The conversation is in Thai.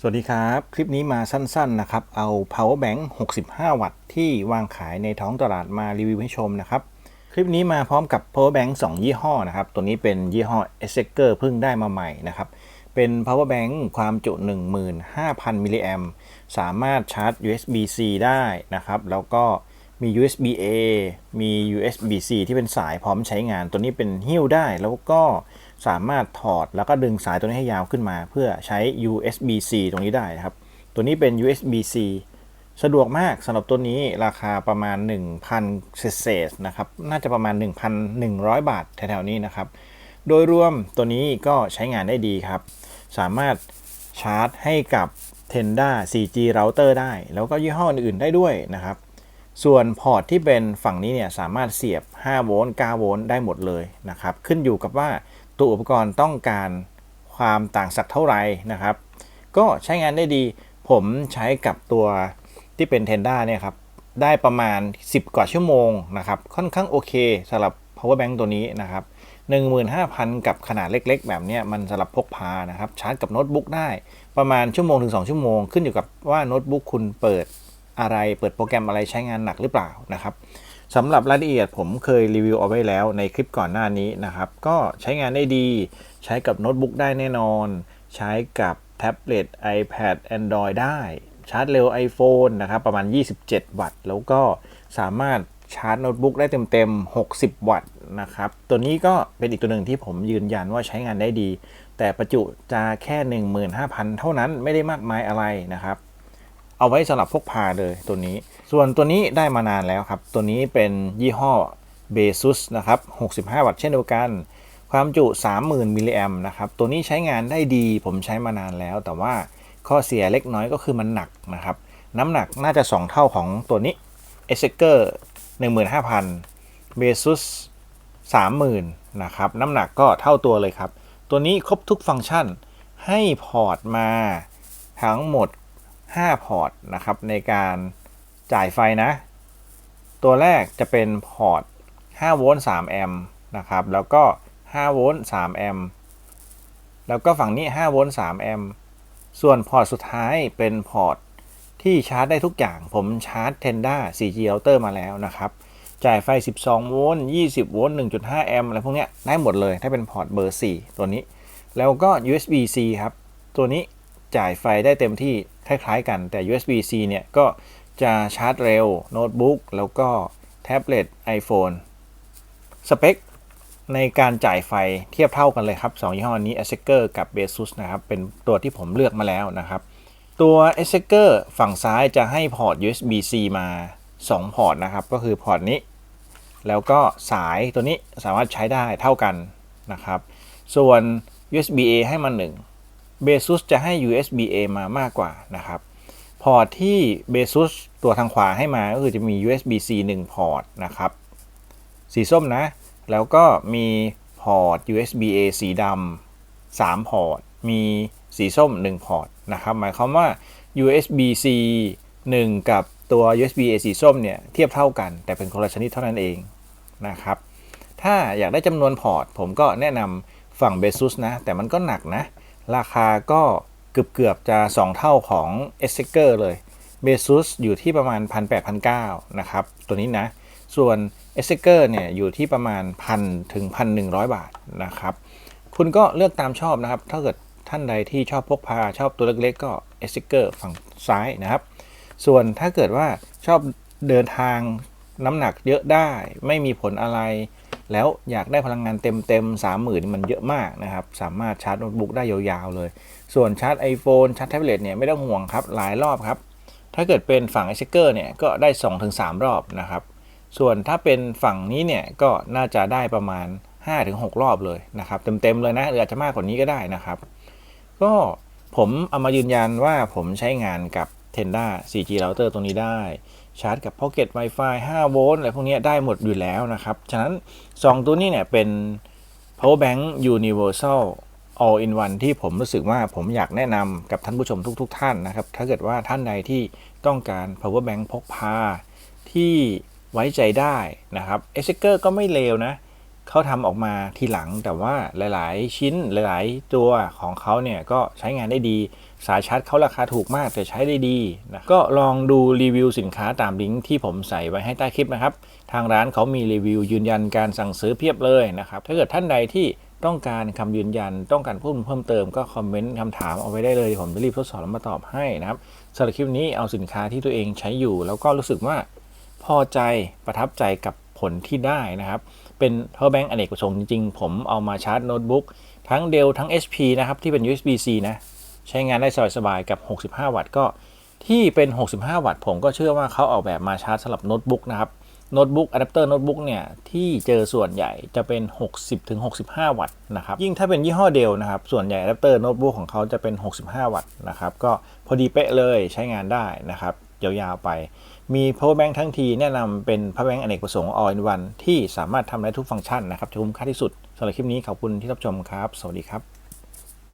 สวัสดีครับ คลิปนี้มาสั้นๆนะครับ เอา power bank 65 วัตต์ที่วางขายในท้องตลาดมารีวิวให้ชมนะครับ คลิปนี้มาพร้อมกับ power bank 2 ยี่ห้อนะครับ ตัวนี้เป็นยี่ห้อ e s e c e r เพิ่งได้มาใหม่นะครับ เป็น power bank ความจุ 15,000 มิลลิแอมสามารถชาร์จ USB-C ได้นะครับ แล้วก็ มี USB A มี USB C ที่เป็นสายพร้อมใช้งานตัวนี้เป็นหิ้วได้แล้วก็สามารถถอดแล้วก็ดึงสายตัวนี้ให้ยาวขึ้นมา เพื่อใช้ USB C ตรงนี้ได้นะครับ ตัวนี้เป็น USB C สะดวกมากสำหรับตัวนี้ราคาประมาณ 1,000เศษนะครับ น่าจะประมาณ 1,100 บาทแถวๆนี้นะครับ โดยรวมตัวนี้ก็ใช้งานได้ดีครับ สามารถชาร์จให้กับ Tenda 4G router ได้ แล้วก็ยี่ห้ออื่นๆได้ด้วยนะครับ ส่วนพอร์ตที่เป็นฝั่งนี้เนี่ยสามารถเสียบ 5 โวลต์ 9 โวลต์ได้หมดเลยนะครับ ขึ้นอยู่กับว่าตัวอุปกรณ์ต้องการความต่างสักเท่าไหร่นะครับ ก็ใช้งานได้ดี ผมใช้กับตัวที่เป็น Tenda เนี่ยครับ ได้ประมาณ 10 กว่าชั่วโมงนะครับ ค่อนข้างโอเคสำหรับ power bank ตัวนี้นะครับ 15,000 กับขนาดเล็ก ๆ แบบนี้มันสำหรับพกพานะครับ ชาร์จกับโน้ตบุ๊กได้ประมาณชั่วโมงถึง 2 ชั่วโมง ขึ้นอยู่กับว่าโน้ตบุ๊กคุณเปิด อะไรเปิดโปรแกรมอะไรใช้งานหนักหรือเปล่านะครับสำหรับรายละเอียดผมเคยรีวิวเอาไว้แล้วในคลิปก่อนหน้านี้นะครับ ก็ใช้งานได้ดี ใช้กับโน้ตบุ๊กได้แน่นอน ใช้กับแท็บเล็ต iPad Android ได้ ชาร์จเร็ว iPhone นะครับ ประมาณ 27 วัตต์ แล้วก็สามารถชาร์จโน้ตบุ๊กได้เต็มๆ 60 วัตต์นะครับ ตัวนี้ก็เป็นอีกตัวหนึ่งที่ผมยืนยันว่าใช้งานได้ดี แต่ประจุจะแค่ 15,000 เท่านั้นไม่ได้มากมายอะไรนะครับ เอาไว้สำหรับพกพาเลยตัวนี้ ส่วนตัวนี้ได้มานานแล้วครับ ตัวนี้เป็นยี่ห้อ b a s u s นะครับ 65 วัตต์เช่นเดียวกัน ความจุ 30,000มิลลิแอมนะครับ ตัวนี้ใช้งานได้ดีผมใช้มานานแล้ว แต่ว่าข้อเสียเล็กน้อยก็คือมันหนักนะครับ น้ำหนักน่าจะ 2 เท่าของตัวนี้ e s e c e r 15,000 b a s u s 30,000นะครับ น้ำหนักก็เท่าตัวเลยครับ ตัวนี้ครบทุกฟังก์ชันให้พอร์ตมาทั้งหมด 5 พอร์ตนะครับในการจ่ายไฟนะ ตัวแรกจะเป็นพอร์ต5โวลต์3แอมป์นะครับแล้วก็5โวลต์3แอมป์แล้วก็ฝั่งนี้5โวลต์3แอมป์ส่วนพอร์ตสุดท้ายเป็นพอร์ตที่ชาร์จได้ทุกอย่างผมชาร์จ Tenda 4G router มาแล้วนะครับ จ่ายไฟ 12 โวลต์ 20 โวลต์ 1.5 แอมป์อะไรพวกเนี้ยได้หมดเลย ถ้าเป็นพอร์ตเบอร์ 4 ตัวนี้ แล้วก็ USB-C ครับ ตัวนี้จ่ายไฟได้เต็มที่ คล้ายๆกันแต่ USB-C เนี่ยก็จะชาร์จเร็วโน้ตบุ๊กแล้วก็แท็บเล็ต iPhone สเปคในการจ่ายไฟเทียบเท่ากันเลยครับ 2 ยี่ห้อนี้ a s e c e r กับ b a s u s นะครับ เป็นตัวที่ผมเลือกมาแล้วนะครับ ตัว a s e c e r ฝั่งซ้ายจะให้พอร์ต USB-C มา 2 พอร์ตนะครับ ก็คือพอร์ตนี้ แล้วก็สายตัวนี้สามารถใช้ได้เท่ากันนะครับ ส่วน USB A ให้มา1 b a s u s จะให้ USB A มามากกว่านะครับ พอร์ตที่ b a s u s ตัวทางขวาให้มาก็คือจะมี USB C 1 พอร์ตนะครับ สีส้มนะ แล้วก็มีพอร์ต USB A สีดำ3พอร์ต มีสีส้ม 1 พอร์ตนะครับ หมายความว่า USB C 1 กับตัว USB A สีส้มเนี่ยเทียบเท่ากัน แต่เป็นคนละชนิดเท่านั้นเองนะครับ ถ้าอยากได้จำนวนพอร์ต ผมก็แนะนำฝั่ง b a s u s นะ แต่มันก็หนักนะ ราคาก็เกือบเกือบๆจะ 2 เท่าของ e s e c e r เลย b a s u s อยู่ที่ประมาณ 1,800-1,900นะครับ ตัวนี้นะ ส่วน e s e c e r เนี่ยอยู่ที่ประมาณ 1,000ถึง1,100 บาทนะครับ คุณก็เลือกตามชอบนะครับ ถ้าเกิดท่านใดที่ชอบพกพาชอบตัวเล็กๆก็ e s e c e r ฝั่งซ้ายนะครับ ส่วนถ้าเกิดว่าชอบเดินทางน้ำหนักเยอะได้ไม่มีผลอะไร แล้วอยากได้พลังงานเต็มๆ30,000นี่มันเยอะมากนะครับ สามารถชาร์จโน้ตบุ๊กได้ยาวๆเลย ส่วนชาร์จ iPhone ชาร์จแท็บเล็ตเนี่ยไม่ต้องห่วงครับ หลายรอบครับ ถ้าเกิดเป็นฝั่ง e s e c e r เนี่ยก็ได้ 2-3 รอบนะครับ ส่วนถ้าเป็นฝั่งนี้เนี่ยก็น่าจะได้ประมาณ 5-6 รอบเลยนะครับ เต็มๆเลยนะหรืออาจจะมากกว่านี้ก็ได้นะครับ ก็ผมเอามายืนยันว่าผมใช้งานกับ Tenda 4G router ตรงนี้ได้ ชาร์จกับ Pocket Wi-Fi 5 โวลต์อะไรพวกนี้ได้หมดอยู่แล้วนะครับ ฉะนั้น 2 ตัวนี้เนี่ยเป็น power bank universal all in one ที่ผมรู้สึกว่าผมอยากแนะนำกับท่านผู้ชมทุกๆท่านนะครับ ถ้าเกิดว่าท่านใดที่ต้องการ power bank พกพาที่ไว้ใจได้นะครับ e s e c e r ก็ไม่เลวนะ เขาทำออกมาทีหลังแต่ว่าหลาย ๆ ชิ้นหลาย ๆ ตัวของเขาเนี่ยก็ใช้งานได้ดี สายชาร์จเขาราคาถูกมากแต่ใช้ได้ดีนะก็ลองดูรีวิวสินค้าตามลิงก์ที่ผมใส่ไว้ให้ใต้คลิปนะครับ ทางร้านเขามีรีวิวยืนยันการสั่งซื้อเพียบเลยนะครับ ถ้าเกิดท่านใดที่ต้องการคำยืนยันต้องการพูดเพิ่มเติมก็คอมเมนต์คำถามเอาไว้ได้เลยผมจะรีบทดสอบแล้วมาตอบให้นะครับสำหรับคลิปนี้เอาสินค้าที่ตัวเองใช้อยู่ แล้วก็รู้สึกว่าพอใจประทับใจกับ ผลที่ได้นะครับ เป็น power bank อเนกประสงค์จริงๆ ผมเอามาชาร์จโน้ตบุ๊กทั้ง Dell ทั้ง HP นะครับ ที่เป็น USB-C นะ ใช้งานได้สบายๆกับ 65 วัตต์ก็ที่เป็น 65 วัตต์ผมก็เชื่อว่าเขาออกแบบมาชาร์จสำหรับโน้ตบุ๊กนะครับโน้ตบุ๊กอะแดปเตอร์โน้ตบุ๊กเนี่ย ที่เจอส่วนใหญ่จะเป็น 60-65 วัตต์นะครับ ยิ่งถ้าเป็นยี่ห้อเดลนะครับ ส่วนใหญ่อะแดปเตอร์โน้ตบุ๊กของเขาจะเป็น 65 วัตต์นะครับ ก็พอดีเป๊ะเลยใช้งานได้นะครับ ยาวๆไป มี power bank ทั้งทีแนะนำเป็น power bank อเนกประสงค์ all in one ที่สามารถทำได้ทุกฟังก์ชันนะครับจะคุ้มค่าที่สุดสำหรับคลิปนี้ขอบคุณที่รับชมครับ สวัสดีครับ